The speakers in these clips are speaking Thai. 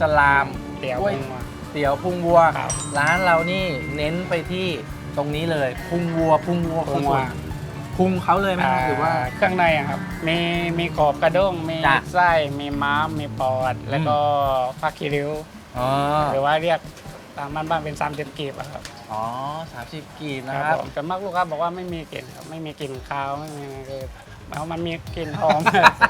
สลามเตี๋ยวกล้วยพุงวัวเตี๋ยวพุงวัว ครับร้านเรานี่เน้นไปที่ตรงนี้เลยพุงวัวพุงวัวพุงคือวัวพุงเขาเลยไหมครับหรือว่า เครื่องในอะครับ มีมีกรอบกระด้ง มีจ้ะ ไส้ มีม้าม มีปอด แล้วก็ฟักคีริ้ว อ๋อหรือว่าเรียก ตามบ้านบ้านๆเป็นสามสิบกีบอะครับอ๋อสามสิบกีบนะคครัรับบผมแต่มากลูกค้าบอกว่าไม่มีกลิ่นครับไม่มีกลิ่นคาวไม่มีอะไรเลยแล้วมันมีกลิ่นหอม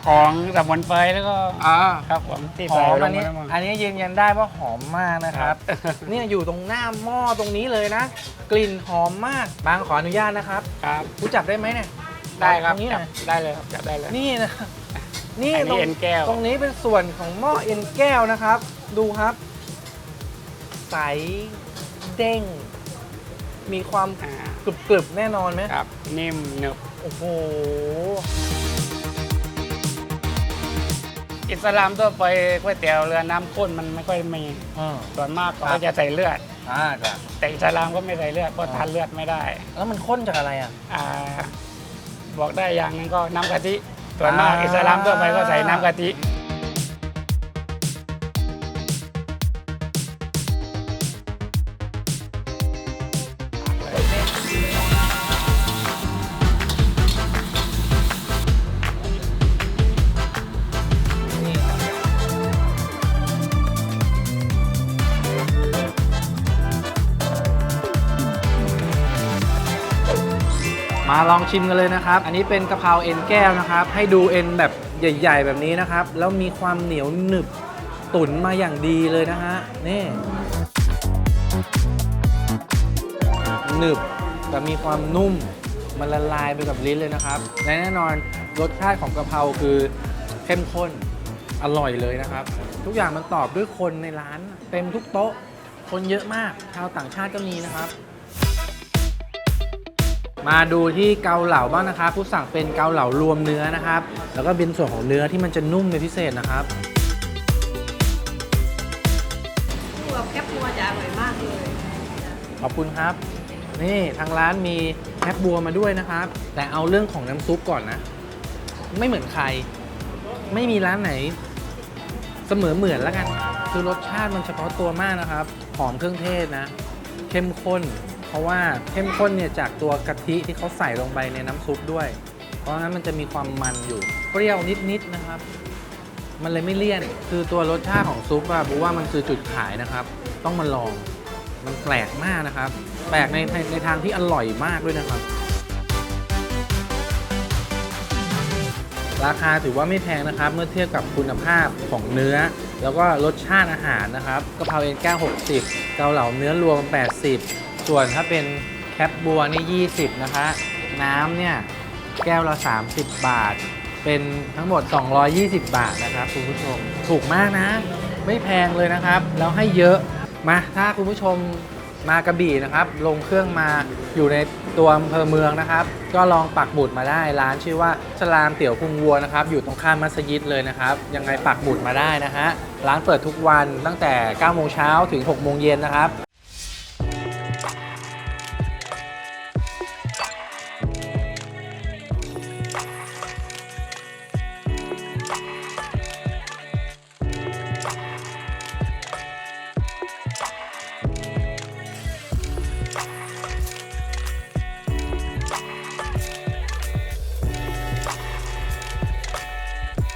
ของสมุนไพรแล้วก็อ่าครับผมที่หใส่อมลอังนไปนี้ทั้งหมดอันนี้ยืนยันได้ว่าหอมมากนะครับครับ เนี่ยอยู่ตรงหน้าหม้อตรงนี้เลยนะ กลิ่นหอมมากบางขออนุญาตนะครับครับรู้จักได้ไหมเนี่ยได้ครับตรงนี้จับนะได้เลยครับจับได้เลย นี่นะนี่อันนี้ตรงเอ็นแก้ว ตรงนี้เป็นส่วนของหม้อเอ็นแก้วนะครับ ดูครับ ใสเด้ง มีความอ่า กรึบๆแน่นอนไหมครับนิ่มหนึบโอ้โห อิสลามทั่วไปก๋วยเตี๋ยวเรือน้ำข้นมันไม่ค่อยมีอ่า ส่วนมากเขาครัก็บ จะใส่เลือด อ่าจ้ะแต่อิสลามก็ไม่ใส่เลือดเพราะทานเลือดไม่ได้แล้วมันข้นจากอะไรอะ อ่าบอกได้อย่างหนึงก็น้ำกะทิส่วนมากอ่า อิสลามทั่วไปก็ใส่น้ำกะทิ มาลองชิมกันเลยนะครับ อันนี้เป็นกะเพราเอ็นแก้วนะครับ ให้ดูเอ็นแบบใหญ่ ๆ แบบนี้นะครับ แล้วมีความเหนียวหนึบตุ๋นมาอย่างดีเลยนะฮะ นี่หนึบแต่มีความนุ่ม มันละลายไปกับลิ้นเลยนะครับ และแน่นอนรสชาติของกะเพราคือเข้มข้นอร่อยเลยนะครับ ทุกอย่างมันตอบด้วยคนในร้าน เต็มทุกโต๊ะ คนเยอะมาก ชาวต่างชาติก็มีนะครับ มาดูที่เกาเหลาบ้างนะครับผู้สั่งเป็นเกาเหลารวมเนื้อนะครับ แล้วก็เป็นส่วนของเนื้อที่มันจะนุ่มเป็นพิเศษนะครับตัวแคบบัวจะอร่อยมากเลย ขอบคุณครับ นี่ทางร้านมีแคบบัวมาด้วยนะครับ แต่เอาเรื่องของน้ำซุปก่อนนะ ไม่เหมือนใคร ไม่มีร้านไหน เสมอเหมือนแล้วกัน คือรสชาติมันเฉพาะตัวมากนะครับ หอมเครื่องเทศนะ เข้มข้น เพราะว่าเข้มข้นเนี่ยจากตัวกะทิที่เขาใส่ลงไปในน้ำซุปด้วย เพราะฉะนั้นมันจะมีความมันอยู่ เปรี้ยวนิดๆนะครับ มันเลยไม่เลี่ยน คือตัวรสชาติของซุปอะบูว่ามันคือจุดขายนะครับ ต้องมาลอง มันแปลกมากนะครับ แปลกในในในทางที่อร่อยมากด้วยนะครับ ราคาถือว่าไม่แพงนะครับ เมื่อเทียบกับคุณภาพของเนื้อ แล้วก็รสชาติอาหารนะครับกะเพราเอ็นแก้ว60 เกาเหลาเนื้อรวม 80 ส่วนถ้าเป็นแคปบัวนี่ 20 นะคะ น้ำเนี่ย แก้วละ 30 บาท เป็นทั้งหมด 220 บาทนะครับคุณผู้ชม ถูกมากนะ ไม่แพงเลยนะครับ แล้วให้เยอะ มา ถ้าคุณผู้ชมมากระบี่นะครับ ลงเครื่องมาอยู่ในตัวอำเภอเมืองนะครับ ก็ลองปักหมุดมาได้ร้านชื่อว่าสลามเตี๋ยวพุงวัวนะครับ อยู่ตรงข้ามมัสยิดเลยนะครับ ยังไงปักหมุดมาได้นะฮะ ร้านเปิดทุกวันตั้งแต่9โมงเช้าถึง6โมงเย็นนะครับ